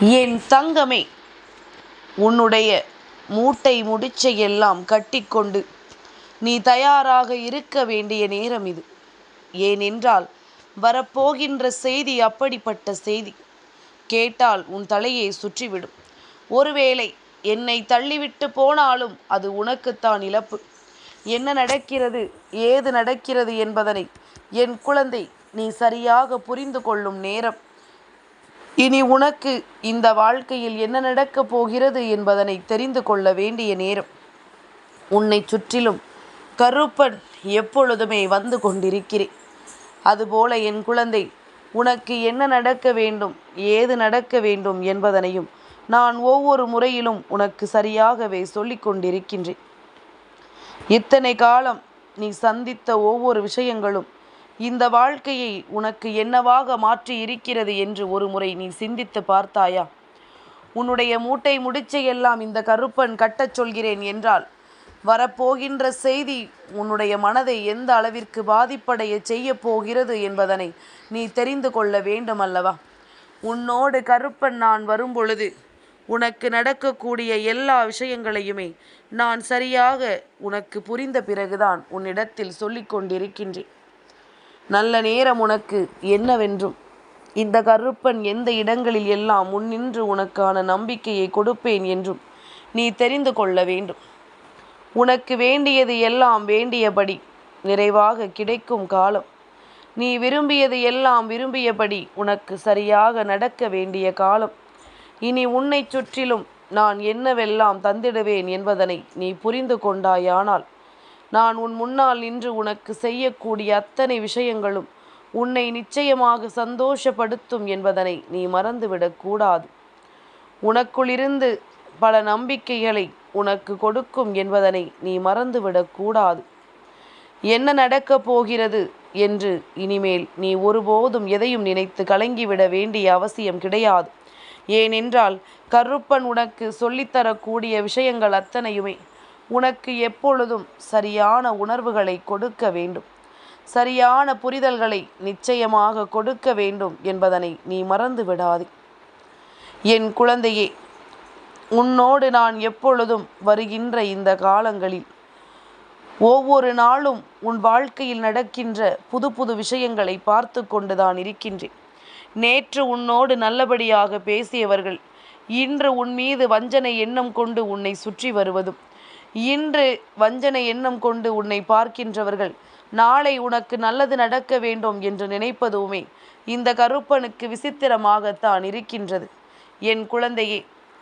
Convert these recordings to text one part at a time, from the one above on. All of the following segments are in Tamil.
என் தங்கமே உன்னுடைய மூட்டை முடிச்சை எல்லாம் கட்டிக்கொண்டு நீ தயாராக இருக்க வேண்டிய நேரம் இது. ஏனென்றால் வரப்போகின்ற செய்தி அப்படிப்பட்ட செய்தி. கேட்டால் உன் தலையை சுற்றிவிடும். ஒருவேளை என்னை தள்ளிவிட்டு போனாலும் அது உனக்குத்தான் இழப்பு. என்ன நடக்கிறது ஏது நடக்கிறது என்பதனை என் குழந்தை நீ சரியாக புரிந்து கொள்ளும் நேரம். இனி உனக்கு இந்த வாழ்க்கையில் என்ன நடக்கப் போகிறது என்பதனை தெரிந்து கொள்ள வேண்டிய நேரம். உன்னை சுற்றிலும் கருப்பன் எப்பொழுதுமே வந்து கொண்டிருக்கிறேன். அதுபோல என் குழந்தை உனக்கு என்ன நடக்க வேண்டும் ஏது நடக்க வேண்டும் என்பதனையும் நான் ஒவ்வொரு முறையிலும் உனக்கு சரியாகவே சொல்லிக் கொண்டிருக்கின்றேன். இத்தனை காலம் நீ சந்தித்த ஒவ்வொரு விஷயங்களும் இந்த வாழ்க்கையை உனக்கு என்னவாக மாற்றி இருக்கிறது என்று ஒரு முறை நீ சிந்தித்து பார்த்தாயா? உன்னுடைய மூட்டை முடிச்சையெல்லாம் இந்த கருப்பன் கட்டச் சொல்கிறேன் என்றால் வரப்போகின்ற செய்தி உன்னுடைய மனதை எந்த அளவிற்கு பாதிப்படைய செய்ய போகிறது என்பதனை நீ தெரிந்து கொள்ள வேண்டும் அல்லவா உன்னோடு கருப்பன் நான் வரும்பொழுது உனக்கு நடக்கக்கூடிய எல்லா விஷயங்களையுமே நான் சரியாக உனக்கு புரிந்த பிறகுதான் உன்னிடத்தில் சொல்லிக் கொண்டிருக்கின்றேன் நல்ல நேரம் உனக்கு என்னவென்றும். இந்த கருப்பன் எந்த இடங்களில் எல்லாம் முன்னின்று உனக்கான நம்பிக்கையை கொடுப்பேன் என்றும் நீ தெரிந்து கொள்ள வேண்டும். உனக்கு வேண்டியது எல்லாம் வேண்டியபடி நிறைவாக கிடைக்கும் காலம். நீ விரும்பியது எல்லாம் விரும்பியபடி உனக்கு சரியாக நடக்க வேண்டிய காலம். இனி உன்னை சுற்றிலும் நான் என்னவெல்லாம் தந்திடுவேன் என்பதனை நீ புரிந்து கொண்டாயானால் நான் உன் முன்னால் நின்று உனக்கு செய்யக்கூடிய அத்தனை விஷயங்களும் உன்னை நிச்சயமாக சந்தோஷப்படுத்தும் என்பதனை நீ மறந்துவிடக்கூடாது உனக்குள்ளிருந்து பல நம்பிக்கைகளை உனக்கு கொடுக்கும் என்பதனை நீ மறந்துவிடக்கூடாது என்ன நடக்கப் போகிறது என்று இனிமேல் நீ ஒருபோதும் எதையும் நினைத்து கலங்கிவிட வேண்டிய அவசியம் கிடையாது. ஏனென்றால் கருப்பன் உனக்கு சொல்லித்தரக்கூடிய விஷயங்கள் அத்தனையுமே உனக்கு எப்பொழுதும் சரியான உணர்வுகளை கொடுக்க வேண்டும். சரியான புரிதல்களை நிச்சயமாக கொடுக்க வேண்டும் என்பதனை நீ மறந்து விடாதே. என் குழந்தையே உன்னோடு நான் எப்பொழுதும் வருகின்ற இந்த காலங்களில் ஒவ்வொரு நாளும் உன் வாழ்க்கையில் நடக்கின்ற புது புது விஷயங்களை பார்த்து கொண்டுதான் இருக்கின்றேன். நேற்று உன்னோடு நல்லபடியாக பேசியவர்கள் இன்று உன் மீது வஞ்சனை எண்ணம் கொண்டு உன்னை சுற்றி வருவதும் இன்று வஞ்சனை எண்ணம் கொண்டு உன்னை பார்க்கின்றவர்கள் நாளை உனக்கு நல்லது நடக்க வேண்டும் என்று நினைப்பதுமே இந்த கருப்பனுக்கு விசித்திரமாகத்தான் இருக்கின்றது. என் குழந்தையே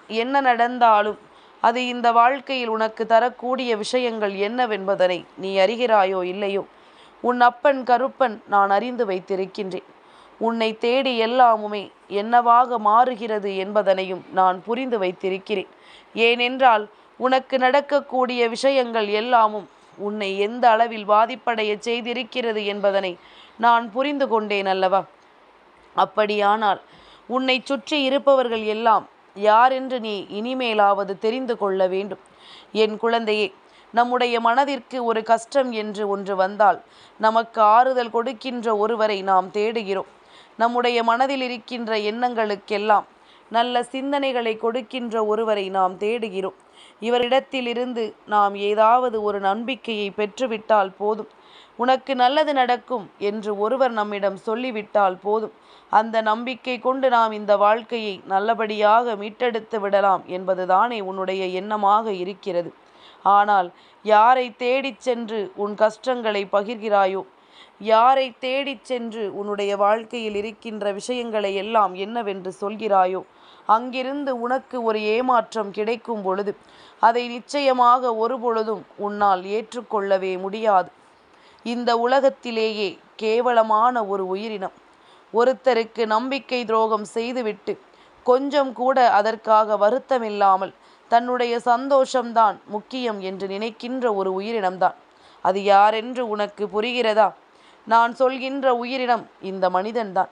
என்ன நடந்தாலும் அது இந்த வாழ்க்கையில் உனக்கு தரக்கூடிய விஷயங்கள் என்னவென்பதனை நீ அறிகிறாயோ இல்லையோ உன் அப்பன் கருப்பன் நான் அறிந்து வைத்திருக்கின்றேன். உன்னை தேடி எல்லாமுமே என்னவாக மாறுகிறது என்பதனையும் நான் புரிந்து வைத்திருக்கிறேன். ஏனென்றால் உனக்கு நடக்கக்கூடிய விஷயங்கள் எல்லாமும் உன்னை எந்த அளவில் பாதிப்படைய செய்திருக்கிறது என்பதனை நான் புரிந்து கொண்டேன் அல்லவா? அப்படியானால் உன்னை சுற்றி இருப்பவர்கள் எல்லாம் யாரென்று நீ இனிமேலாவது தெரிந்து கொள்ள வேண்டும். என் குழந்தையே நம்முடைய மனதிற்கு ஒரு கஷ்டம் என்று ஒன்று வந்தால் நமக்கு ஆறுதல் கொடுக்கின்ற ஒருவரை நாம் தேடுகிறோம். நம்முடைய மனதில் இருக்கின்ற எண்ணங்களுக்கெல்லாம் நல்ல சிந்தனைகளை கொடுக்கின்ற ஒருவரை நாம் தேடுகிறோம். இவரிடத்திலிருந்து நாம் ஏதாவது ஒரு நம்பிக்கையை பெற்றுவிட்டால் போதும். உனக்கு நல்லது நடக்கும் என்று ஒருவர் நம்மிடம் சொல்லிவிட்டால் போதும். அந்த நம்பிக்கை கொண்டு நாம் இந்த வாழ்க்கையை நல்லபடியாக மீட்டெடுத்து விடலாம் என்பதுதானே உன்னுடைய எண்ணமாக இருக்கிறது. ஆனால் யாரை தேடிச் சென்று உன் கஷ்டங்களை பகிர்கிறாயோ யாரை தேடிச் சென்று உன்னுடைய வாழ்க்கையில் இருக்கின்ற விஷயங்களை எல்லாம் என்னவென்று சொல்கிறாயோ அங்கிருந்து உனக்கு ஒரு ஏமாற்றம் கிடைக்கும் பொழுது அதை நிச்சயமாக ஒருபொழுதும் உன்னால் ஏற்றுக்கொள்ளவே முடியாது. இந்த உலகத்திலேயே கேவலமான ஒரு உயிரினம். ஒருத்தருக்கு நம்பிக்கை துரோகம் செய்துவிட்டு கொஞ்சம் கூட அதற்காக வருத்தமில்லாமல் தன்னுடைய சந்தோஷம்தான் முக்கியம் என்று நினைக்கின்ற ஒரு உயிரினம்தான். அது யாரென்று உனக்கு புரிகிறதா? நான் சொல்கின்ற உயிரினம் இந்த மனிதன்தான்.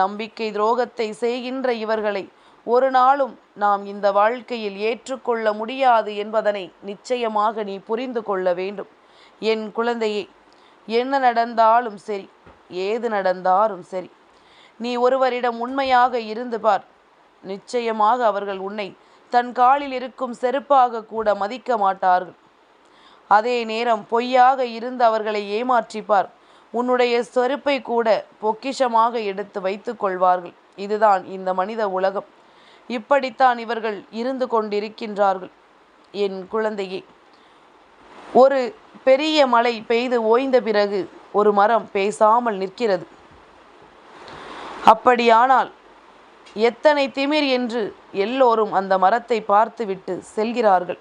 நம்பிக்கை துரோகத்தை செய்கின்ற இவர்களை ஒரு நாளும் நாம் இந்த வாழ்க்கையில் ஏற்றுக்கொள்ள முடியாது என்பதனை நிச்சயமாக நீ புரிந்து கொள்ள வேண்டும். என் குழந்தையே என்ன நடந்தாலும் சரி ஏது நடந்தாலும் சரி நீ ஒருவரிடம் உண்மையாக இருந்து பார். நிச்சயமாக அவர்கள் உன்னை தன் காலில் இருக்கும் செருப்பாக கூட மதிக்க மாட்டார்கள். அதே நேரம் பொய்யாக இருந்து அவர்களை ஏமாற்றிப்பார். உன்னுடைய செருப்பை கூட பொக்கிஷமாக எடுத்து வைத்துக் கொள்வார்கள். இதுதான் இந்த மனித உலகம். இப்படித்தான் இவர்கள் இருந்து கொண்டிருக்கின்றார்கள். என் குழந்தையே ஒரு பெரிய மழை பெய்து ஓய்ந்த பிறகு ஒரு மரம் பேசாமல் நிற்கிறது. அப்படியானால் எத்தனை திமிர் என்று எல்லோரும் அந்த மரத்தை பார்த்துவிட்டு செல்கிறார்கள்.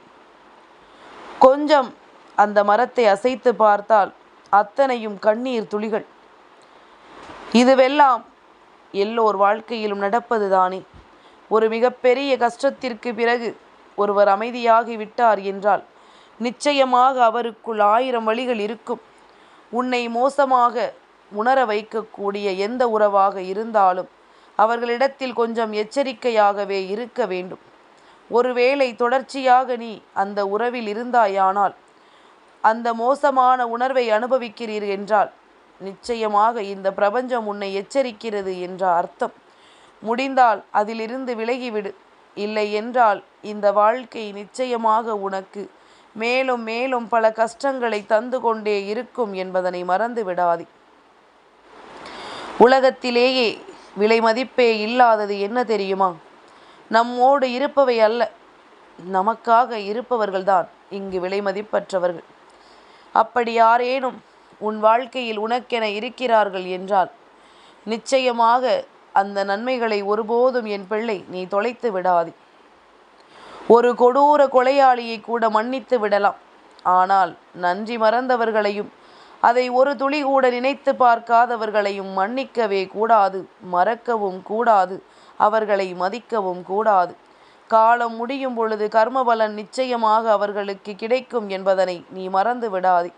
கொஞ்சம் அந்த மரத்தை அசைத்து பார்த்தால் அத்தனையும் கண்ணீர் துளிகள். இதுவெல்லாம் எல்லோர் வாழ்க்கையிலும் நடப்பது தானே. ஒரு மிகப்பெரிய கஷ்டத்திற்கு பிறகு ஒருவர் அமைதியாகி விட்டார் என்றால் நிச்சயமாக அவருக்குள் ஆயிரம் வழிகள் இருக்கும். உன்னை மோசமாக உணர வைக்கக்கூடிய எந்த உறவாக இருந்தாலும் அவர்களிடத்தில் கொஞ்சம் எச்சரிக்கையாகவே இருக்க வேண்டும். ஒருவேளை தொடர்ச்சியாக நீ அந்த உறவில் இருந்தாயானால் அந்த மோசமான உணர்வை அனுபவிக்கிறீர் என்றால் நிச்சயமாக இந்த பிரபஞ்சம் உன்னை எச்சரிக்கிறது என்ற அர்த்தம். முடிந்தால் அதிலிருந்து விலகிவிடு. இல்லை என்றால் இந்த வாழ்க்கை நிச்சயமாக உனக்கு மேலும் மேலும் பல கஷ்டங்களை தந்து கொண்டே இருக்கும் என்பதனை மறந்து விடாதே. உலகத்திலேயே விலை மதிப்பே இல்லாதது என்ன தெரியுமா? நம்மோடு இருப்பவை அல்ல. நமக்காக இருப்பவர்கள்தான் இங்கு விலை மதிப்பற்றவர்கள். அப்படி யாரேனும் உன் வாழ்க்கையில் உனக்கென இருக்கிறார்கள் என்றால் நிச்சயமாக அந்த நன்மைகளை ஒருபோதும் என் பிள்ளை நீ தொலைத்து விடாதே. ஒரு கொடூர கொலையாளியை கூட மன்னித்து விடலாம். ஆனால் நன்றி மறந்தவர்களையும் அதை ஒரு துளி கூட நினைத்து பார்க்காதவர்களையும் மன்னிக்கவே கூடாது மறக்கவும் கூடாது அவர்களை மதிக்கவும் கூடாது. காலம் முடியும் பொழுது கர்மபலன் நிச்சயமாக அவர்களுக்கு கிடைக்கும் என்பதனை நீ மறந்து விடாதே.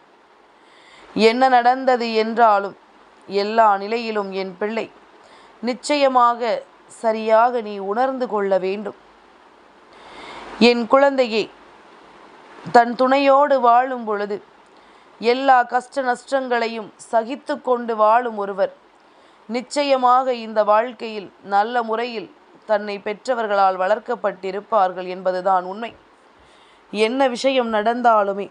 என்ன நடந்தது என்றாலும் எல்லா நிலையிலும் என் பிள்ளை நிச்சயமாக சரியாக நீ உணர்ந்து கொள்ள வேண்டும். என் குழந்தையே தன் துணையோடு வாழும் பொழுது எல்லா கஷ்ட நஷ்டங்களையும் சகித்து கொண்டு வாழும் ஒருவர் நிச்சயமாக இந்த வாழ்க்கையில் நல்ல முறையில் தன்னை பெற்றவர்களால் வளர்க்கப்பட்டிருப்பார்கள் என்பதுதான் உண்மை. என்ன விஷயம் நடந்தாலுமே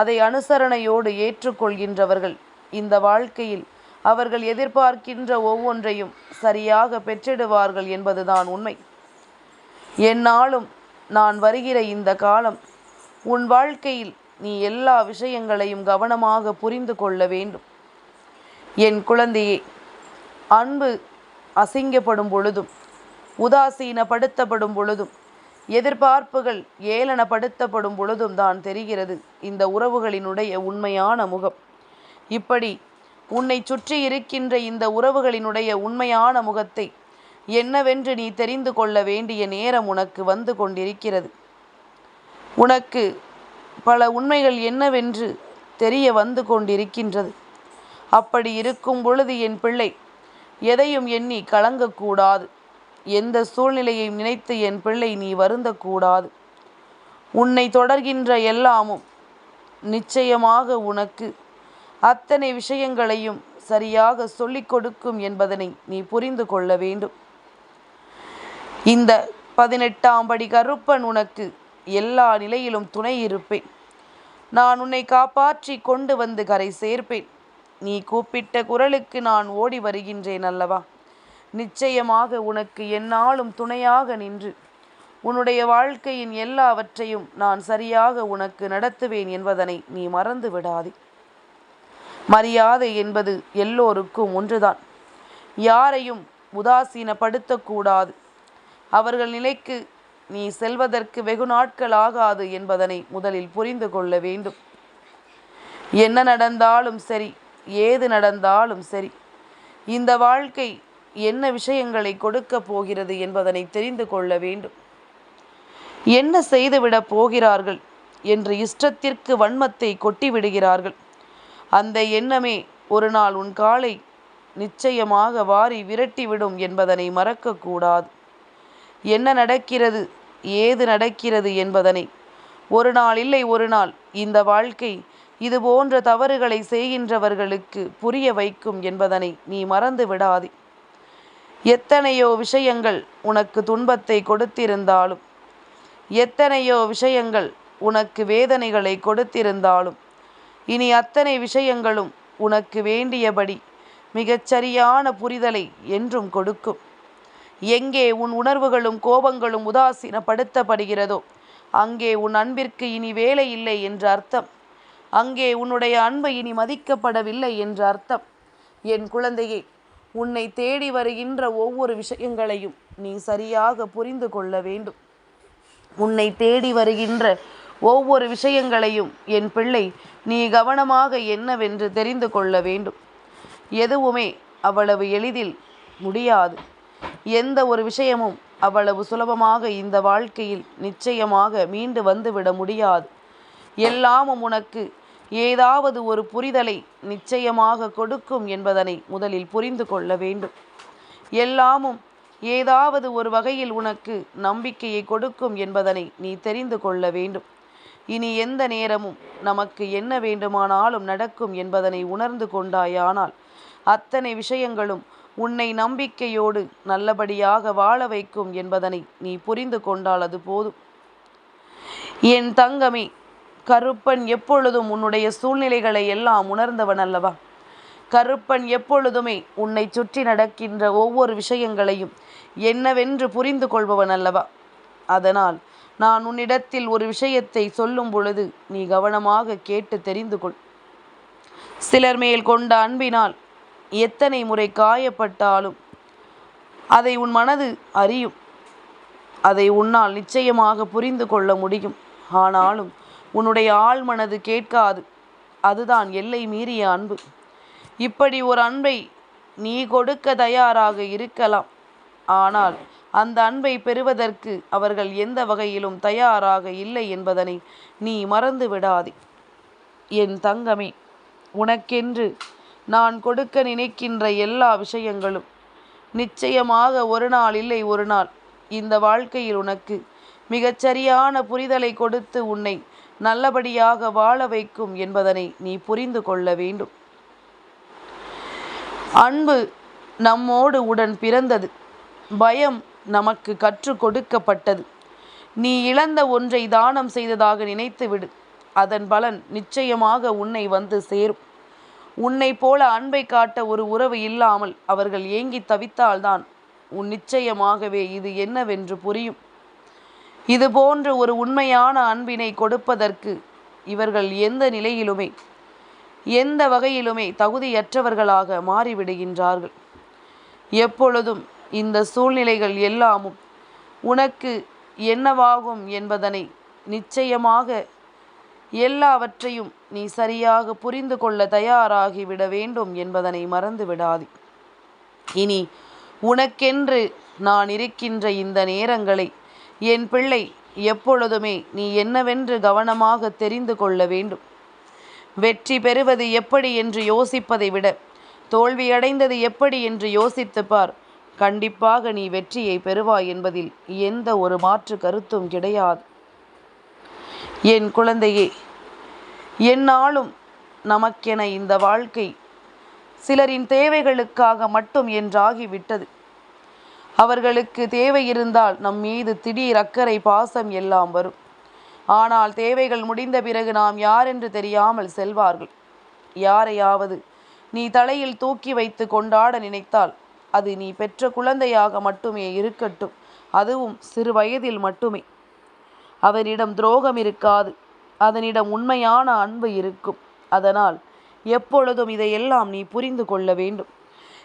அதை அனுசரணையோடு ஏற்றுக்கொள்கின்றவர்கள். இந்த வாழ்க்கையில் அவர்கள் எதிர்பார்க்கின்ற ஒவ்வொன்றையும் சரியாக பெற்றிடுவார்கள் என்பதுதான் உண்மை. என்னாலும் நான் வருகிற இந்த காலம் உன் வாழ்க்கையில் நீ எல்லா விஷயங்களையும் கவனமாக புரிந்து கொள்ள வேண்டும். என் குழந்தையே அன்பு அசிங்கப்படும் பொழுதும் உதாசீனப்படுத்தப்படும் பொழுதும் எதிர்பார்ப்புகள் ஏளனப்படுத்தப்படும் பொழுதும் தான் தெரிகிறது இந்த உறவுகளினுடைய உண்மையான முகம். இப்படி உன்னை சுற்றி இருக்கின்ற இந்த உறவுகளினுடைய உண்மையான முகத்தை என்னவென்று நீ தெரிந்து கொள்ள வேண்டிய நேரம் உனக்கு வந்து கொண்டிருக்கிறது. உனக்கு பல உண்மைகள் என்னவென்று தெரிய வந்து கொண்டிருக்கின்றது. அப்படி இருக்கும் பொழுது என் பிள்ளை எதையும் எண்ணி கலங்கக்கூடாது. எந்த சூழ்நிலையை நினைத்து என் பிள்ளை நீ வருந்தக்கூடாது. உன்னை தொடர்கின்ற எல்லாமும் நிச்சயமாக உனக்கு. அத்தனை விஷயங்களையும் சரியாக சொல்லிக் கொடுக்கும் என்பதனை நீ புரிந்து கொள்ள வேண்டும். இந்த பதினெட்டாம் படி கருப்பன் உனக்கு எல்லா நிலையிலும் துணை இருப்பேன். நான் உன்னை காப்பாற்றி கொண்டு வந்து கரை சேர்ப்பேன். நீ கூப்பிட்ட குரலுக்கு நான் ஓடி வருகின்றேன் அல்லவா? நிச்சயமாக உனக்கு என்னாலும் துணையாக நின்று. உன்னுடைய வாழ்க்கையின் எல்லாவற்றையும் நான் சரியாக உனக்கு நடத்துவேன் என்பதனை நீ மறந்து விடாதே. மரியாதை என்பது எல்லோருக்கும் ஒன்றுதான். யாரையும் உதாசீனப்படுத்தக்கூடாது. அவர்கள் நிலைக்கு நீ செல்வதற்கு வெகு நாட்கள் ஆகாது என்பதனை முதலில் புரிந்து கொள்ள வேண்டும். என்ன நடந்தாலும் சரி ஏது நடந்தாலும் சரி இந்த வாழ்க்கை என்ன விஷயங்களை கொடுக்க போகிறது என்பதனை தெரிந்து கொள்ள வேண்டும். என்ன செய்துவிடப் போகிறார்கள் என்று இஷ்டத்திற்கு வன்மத்தை கொட்டி விடுகிறார்கள் அந்த எண்ணமே ஒரு நாள் உன் காலை நிச்சயமாக வாரி விரட்டிவிடும் என்பதனை மறக்கக்கூடாது. என்ன நடக்கிறது ஏது நடக்கிறது என்பதனை. ஒரு நாள் இல்லை ஒரு நாள். இந்த வாழ்க்கை இது போன்ற தவறுகளை செய்கின்றவர்களுக்கு புரிய வைக்கும் என்பதனை நீ மறந்து விடாதே எத்தனையோ விஷயங்கள் உனக்கு துன்பத்தை கொடுத்திருந்தாலும் எத்தனையோ விஷயங்கள் உனக்கு வேதனைகளை கொடுத்திருந்தாலும் இனி அத்தனை விஷயங்களும் உனக்கு வேண்டியபடி மிகச்சரியான புரிதலை என்றும் கொடுக்கும். எங்கே உன் உணர்வுகளும் கோபங்களும் உதாசீனப்படுத்தப்படுகிறதோ அங்கே உன் அன்பிற்கு இனி வேலை இல்லை என்ற அர்த்தம். அங்கே உன்னுடைய அன்பு இனி மதிக்கப்படவில்லை என்ற அர்த்தம். என் குழந்தையே உன்னை தேடி வருகின்ற ஒவ்வொரு விஷயங்களையும் நீ சரியாக புரிந்து கொள்ள வேண்டும். உன்னை தேடி வருகின்ற ஒவ்வொரு விஷயங்களையும் என் பிள்ளை நீ கவனமாக என்னவென்று தெரிந்து கொள்ள வேண்டும். எதுவுமே அவ்வளவு எளிதில் முடியாது. எந்த ஒரு விஷயமும் அவ்வளவு சுலபமாக இந்த வாழ்க்கையில் நிச்சயமாக மீண்டு வந்துவிட முடியாது. எல்லாமும் உனக்கு ஏதாவது ஒரு புரிதலை நிச்சயமாக கொடுக்கும் என்பதனை முதலில் புரிந்து கொள்ள வேண்டும். எல்லாமும் ஏதாவது ஒரு வகையில் உனக்கு நம்பிக்கையை கொடுக்கும் என்பதனை நீ தெரிந்து கொள்ள வேண்டும். இனி எந்த நேரமும் நமக்கு என்ன வேண்டுமானாலும் நடக்கும் என்பதனை உணர்ந்து கொண்டாயானால் அத்தனை விஷயங்களும் உன்னை நம்பிக்கையோடு நல்லபடியாக வாழ வைக்கும் என்பதனை நீ புரிந்து கொண்டால் அது போதும். என் தங்கமே கருப்பன் எப்பொழுதும் உன்னுடைய சூழ்நிலைகளை எல்லாம் உணர்ந்தவன் அல்லவா? கருப்பன் எப்பொழுதுமே உன்னை சுற்றி நடக்கின்ற ஒவ்வொரு விஷயங்களையும் என்னவென்று புரிந்து கொள்பவன் அல்லவா? அதனால் நான் உன்னிடத்தில் ஒரு விஷயத்தை சொல்லும் பொழுது நீ கவனமாக கேட்டு தெரிந்து கொள். சிலர் மேல் கொண்ட அன்பினால் எத்தனை முறை காயப்பட்டாலும் அதை உன் மனது அறியும். அதை உன்னால் நிச்சயமாக புரிந்து கொள்ள முடியும். ஆனாலும் உன்னுடைய ஆள் மனது கேட்காது. அதுதான் எல்லை மீறிய அன்பு. இப்படி ஒரு அன்பை நீ கொடுக்க தயாராக இருக்கலாம். ஆனால் அந்த அன்பை பெறுவதற்கு அவர்கள் எந்த வகையிலும் தயாராக இல்லை என்பதனை நீ மறந்து விடாதே. என் தங்கமே உனக்கென்று நான் கொடுக்க நினைக்கின்ற எல்லா விஷயங்களும் நிச்சயமாக ஒரு நாள் இல்லை ஒரு நாள். இந்த வாழ்க்கையில் உனக்கு மிகச்சரியான புரிதலை கொடுத்து உன்னை நல்லபடியாக வாழ வைக்கும் என்பதனை நீ புரிந்து கொள்ள வேண்டும். அன்பு நம்மோடு உடன் பிறந்தது. பயம் நமக்கு கற்றுக் கொடுக்கப்பட்டது. நீ இழந்த ஒன்றை தானம் செய்ததாக நினைத்துவிடு அதன் பலன் நிச்சயமாக உன்னை வந்து சேரும். உன்னை போல அன்பை காட்ட ஒரு உறவு இல்லாமல் அவர்கள் ஏங்கி தவித்தால்தான் உன் நிச்சயமாகவே இது என்னவென்று புரியும். இது போன்ற ஒரு உண்மையான அன்பினை கொடுப்பதற்கு இவர்கள் எந்த நிலையிலுமே எந்த வகையிலுமே தகுதியற்றவர்களாக மாறிவிடுகின்றார்கள். எப்பொழுதும் இந்த சூழ்நிலைகள் எல்லாமும் உனக்கு என்னவாகும் என்பதனை நிச்சயமாக எல்லாவற்றையும் நீ சரியாக புரிந்து கொள்ள தயாராகிவிட வேண்டும் என்பதனை மறந்து விடாது. இனி உனக்கென்று நான் இருக்கின்ற இந்த நேரங்களை என் பிள்ளை எப்பொழுதுமே நீ என்னவென்று கவனமாக தெரிந்து கொள்ள வேண்டும். வெற்றி பெறுவது எப்படி என்று யோசிப்பதை விட தோல்வியடைந்தது எப்படி என்று யோசித்துப்பார் கண்டிப்பாக நீ வெற்றியை பெறுவாய் என்பதில் எந்த ஒரு மாற்று கருத்தும் கிடையாது. என் குழந்தையே என்னாலும் நமக்கென இந்த வாழ்க்கை சிலரின் தேவைகளுக்காக மட்டும் என்றாகிவிட்டது. அவர்களுக்கு தேவை இருந்தால் நம் மீது திடீர் அக்கறை பாசம் எல்லாம் வரும். ஆனால் தேவைகள் முடிந்த பிறகு நாம் யார் என்று தெரியாமல் செல்வார்கள்? யாரையாவது நீ தலையில் தூக்கி வைத்து கொண்டாட நினைத்தால் அது நீ பெற்ற குழந்தையாக மட்டுமே இருக்கட்டும். அதுவும் சிறு வயதில் மட்டுமே. அவனிடம் துரோகம் இருக்காது. அதனிடம் உண்மையான அன்பு இருக்கும். அதனால் எப்பொழுதும் இதையெல்லாம் நீ புரிந்து கொள்ள வேண்டும்.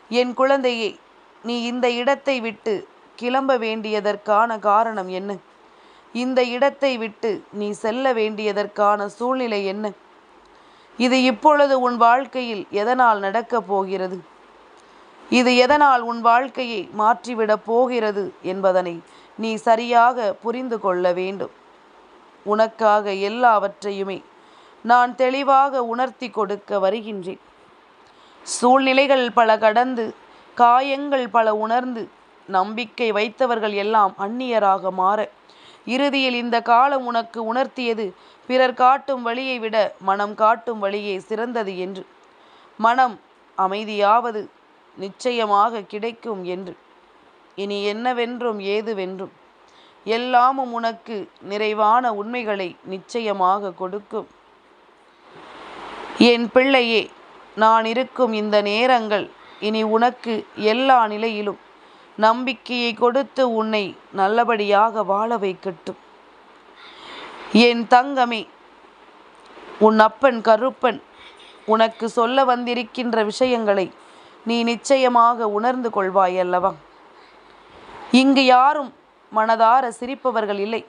என் குழந்தையே நீ இந்த இடத்தை விட்டு கிளம்ப வேண்டியதற்கான காரணம் என்ன? இந்த இடத்தை விட்டு நீ செல்ல வேண்டியதற்கான சூழ்நிலை என்ன? இது இப்பொழுது உன் வாழ்க்கையில் எதனால் நடக்கப் போகிறது? இது எதனால் உன் வாழ்க்கையை மாற்றிவிடப் போகிறது என்பதனை நீ சரியாக புரிந்து கொள்ள வேண்டும். உனக்காக எல்லாவற்றையுமே நான் தெளிவாக உணர்த்தி கொடுக்க வருகின்றேன். சூழ்நிலைகள் பல கடந்து காயங்கள் பல உணர்ந்து நம்பிக்கை வைத்தவர்கள் எல்லாம் அந்நியராக மாற. இறுதியில் இந்த காலம் உனக்கு உணர்த்தியது பிறர் காட்டும் வழியை விட மனம் காட்டும் வழியே சிறந்தது என்று. மனம் அமைதியாவது நிச்சயமாக கிடைக்கும் என்று. இனி என்னவென்றும் ஏதுவென்றும். எல்லாமும் உனக்கு நிறைவான உண்மைகளை நிச்சயமாக கொடுக்கும். என் பிள்ளையே நான் இருக்கும் இந்த நேரங்கள் இனி உனக்கு எல்லா நிலையிலும் நம்பிக்கையை கொடுத்து உன்னை நல்லபடியாக வாழ வைக்கட்டும். என் தங்கமே உன் அப்பன் கருப்பன் உனக்கு சொல்ல வந்திருக்கின்ற விஷயங்களை நீ நிச்சயமாக உணர்ந்து கொள்வாய் அல்லவா? இங்கு யாரும் மனதார சிரிப்பவர்கள் இல்லை.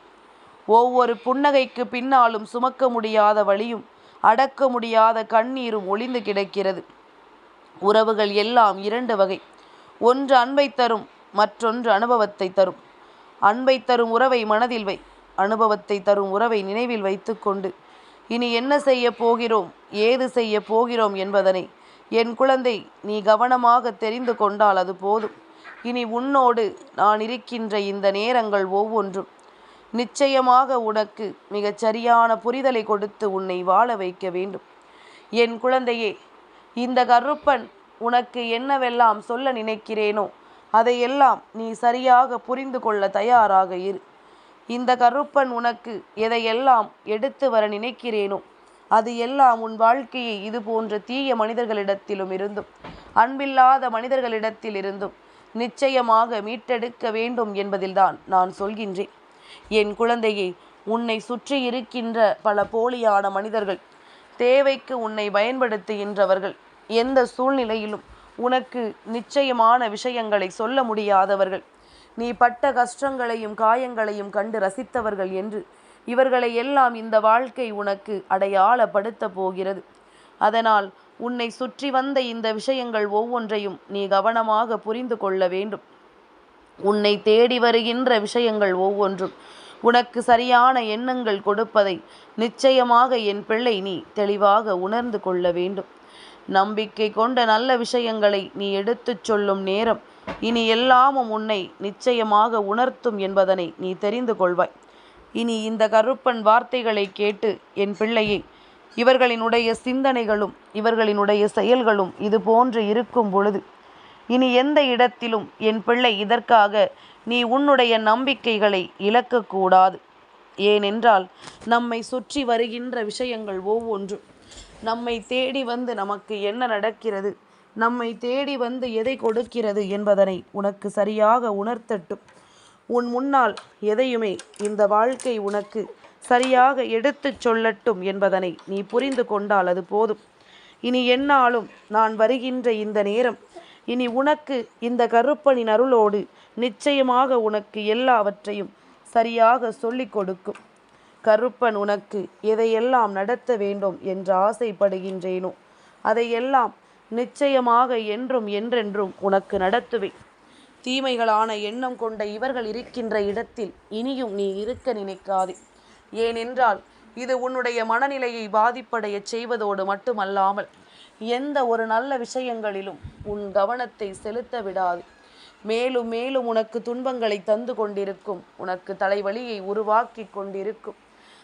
ஒவ்வொரு புன்னகைக்கு பின்னாலும் சுமக்க முடியாத வழியும் அடக்க முடியாத கண்ணீரும் ஒளிந்து கிடக்கிறது. உறவுகள் எல்லாம் இரண்டு வகை. ஒன்று அன்பை தரும் மற்றொன்று அனுபவத்தை தரும். அன்பை தரும் உறவை மனதில் வை அனுபவத்தை தரும் உறவை நினைவில் வைத்துக்கொண்டு இனி என்ன செய்ய போகிறோம் ஏது செய்ய போகிறோம் என்பதனை என் குழந்தை நீ கவனமாக தெரிந்து கொண்டால் அது போதும். இனி உன்னோடு நான் இருக்கின்ற இந்த நேரங்கள் ஒவ்வொன்றும் நிச்சயமாக உனக்கு மிகச் சரியான புரிதலை கொடுத்து உன்னை வாழ வைக்க வேண்டும். என் குழந்தையே இந்த கருப்பன் உனக்கு என்னவெல்லாம் சொல்ல நினைக்கிறேனோ அதையெல்லாம் நீ சரியாக புரிந்து கொள்ள தயாராக இரு. இந்த கருப்பன் உனக்கு எதையெல்லாம் எடுத்து வர நினைக்கிறேனோ அது எல்லாம் உன் வாழ்க்கையை இது போன்ற தீய மனிதர்களிடத்திலும் இருந்தும் அன்பில்லாத மனிதர்களிடத்தில் இருந்தும் நிச்சயமாக மீட்டெடுக்க வேண்டும் என்பதில்தான் நான் சொல்கின்றேன். என் குழந்தையை உன்னை சுற்றி இருக்கின்ற பல போலியான மனிதர்கள் தேவைக்கு உன்னை பயன்படுத்துகின்றவர்கள் எந்த சூழ்நிலையிலும் உனக்கு நிச்சயமான விஷயங்களை சொல்ல முடியாதவர்கள். நீ பட்ட கஷ்டங்களையும் காயங்களையும் கண்டு ரசித்தவர்கள் என்று இவர்களை எல்லாம் இந்த வாழ்க்கை உனக்கு அடையாளப்படுத்த போகிறது. அதனால் உன்னை சுற்றி வந்த இந்த விஷயங்கள் ஒவ்வொன்றையும் நீ கவனமாக புரிந்து கொள்ள வேண்டும். உன்னை தேடி வருகின்ற விஷயங்கள் ஒவ்வொன்றும் உனக்கு சரியான எண்ணங்கள் கொடுப்பதை நிச்சயமாக என் பிள்ளை நீ தெளிவாக உணர்ந்து கொள்ள வேண்டும். நம்பிக்கை கொண்ட நல்ல விஷயங்களை நீ எடுத்துச் சொல்லும் நேரம் இனி எல்லாமும் உன்னை நிச்சயமாக உணர்த்தும் என்பதனை நீ தெரிந்து கொள்வாய். இனி இந்த கருப்பன் வார்த்தைகளை கேட்டு என் பிள்ளையை இவர்களினுடைய சிந்தனைகளும் இவர்களினுடைய செயல்களும் இது போன்று இருக்கும் பொழுது இனி எந்த இடத்திலும் என் பிள்ளை இதற்காக நீ உன்னுடைய நம்பிக்கைகளை இழக்கக்கூடாது. ஏனென்றால் நம்மை சுற்றி வருகின்ற விஷயங்கள் ஒவ்வொன்றும் நம்மை தேடி வந்து நமக்கு என்ன நடக்கிறது? நம்மை தேடி வந்து எதை கொடுக்கிறது என்பதனை உனக்கு சரியாக உணர்த்தட்டும். உன் முன்னால் எதையுமே இந்த வாழ்க்கை உனக்கு சரியாக எடுத்துச் சொல்லட்டும் என்பதனை நீ புரிந்து கொண்டால் அது போதும். இனி என்னாலும் நான் வருகின்ற இந்த நேரம் இனி உனக்கு இந்த கருப்பனின் அருளோடு நிச்சயமாக உனக்கு எல்லாவற்றையும் சரியாக சொல்லிக் கொடுக்கும். கருப்பன் உனக்கு எதையெல்லாம் நடத்த வேண்டும் என்று ஆசைப்படுகின்றேனோ அதையெல்லாம் நிச்சயமாக என்றும் என்றென்றும் உனக்கு நடத்துவேன். தீமைகளான எண்ணம் கொண்ட இவர்கள் இருக்கின்ற இடத்தில் இனியும் நீ இருக்க நினைக்காதே. ஏனென்றால் இது உன்னுடைய மனநிலையை பாதிப்படையச் செய்வதோடு மட்டுமல்லாமல் எந்த ஒரு நல்ல விஷயங்களிலும் உன் கவனத்தை செலுத்த விடாது. மேலும் மேலும் உனக்கு துன்பங்களை தந்து கொண்டிருக்கும். உனக்கு தலைவலியை உருவாக்கி கொண்டிருக்கும்.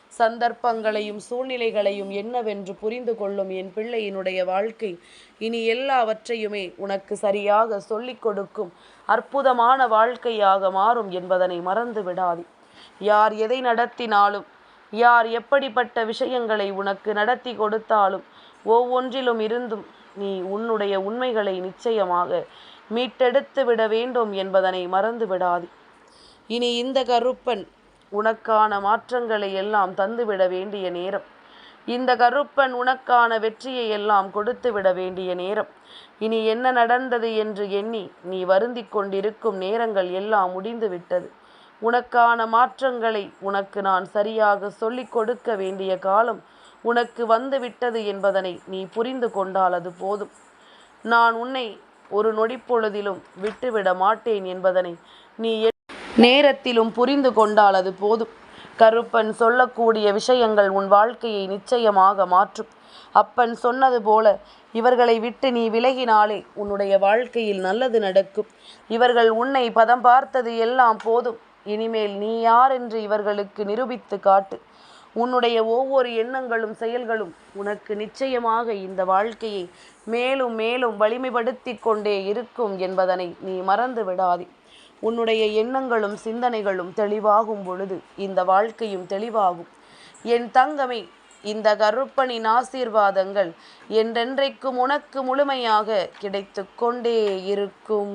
சந்தர்ப்பங்களையும் சூழ்நிலைகளையும் என்னவென்று புரிந்து கொள்ளும் என் பிள்ளையினுடைய வாழ்க்கை இனி எல்லாவற்றையுமே உனக்கு சரியாக சொல்லிக் கொடுக்கும். அற்புதமான வாழ்க்கையாக மாறும் என்பதனை மறந்து விடாதே. யார் எதை நடத்தினாலும் யார் எப்படிப்பட்ட விஷயங்களை உனக்கு நடத்தி கொடுத்தாலும் ஒவ்வொன்றிலும் இருந்தும் நீ உன்னுடைய உண்மைகளை நிச்சயமாக மீட்டெடுத்து விட வேண்டும் என்பதனை மறந்து விடாது. இனி இந்த கருப்பன் உனக்கான மாற்றங்களை எல்லாம் தந்துவிட வேண்டிய நேரம். இந்த கருப்பன் உனக்கான வெற்றியை எல்லாம் கொடுத்து விட வேண்டிய நேரம். இனி என்ன நடந்தது என்று எண்ணி நீ வருந்தி கொண்டிருக்கும் நேரங்கள் எல்லாம் முடிந்து விட்டது. உனக்கான மாற்றங்களை உனக்கு நான் சரியாக சொல்லிக் கொடுக்க வேண்டிய காலம் உனக்கு வந்து விட்டது என்பதனை நீ புரிந்து கொண்டால் அது போதும். நான் உன்னை ஒரு நொடிப்பொழுதிலும் விட்டுவிட மாட்டேன் என்பதனை நீ நேரத்திலும் புரிந்து கொண்டால் அது போதும். கருப்பன் சொல்லக்கூடிய விஷயங்கள் உன் வாழ்க்கையை நிச்சயமாக மாற்றும். அப்பன் சொன்னது போல இவர்களை விட்டு நீ விலகினாலே உன்னுடைய வாழ்க்கையில் நல்லது நடக்கும். இவர்கள் உன்னை பதம் பார்த்தது எல்லாம் போதும். இனிமேல் நீ யார் என்று இவர்களுக்கு நிரூபித்து காட்டு. உன்னுடைய ஒவ்வொரு எண்ணங்களும் செயல்களும் உனக்கு நிச்சயமாக இந்த வாழ்க்கையை மேலும் மேலும் வலிமைப்படுத்தி கொண்டே இருக்கும் என்பதனை நீ மறந்து விடாதே. உன்னுடைய எண்ணங்களும் சிந்தனைகளும் தெளிவாகும் பொழுது இந்த வாழ்க்கையும் தெளிவாகும். என் தங்கமே இந்த கருப்பனின் ஆசீர்வாதங்கள் என்றென்றைக்கும் உனக்கு முழுமையாக கிடைத்து கொண்டே இருக்கும்.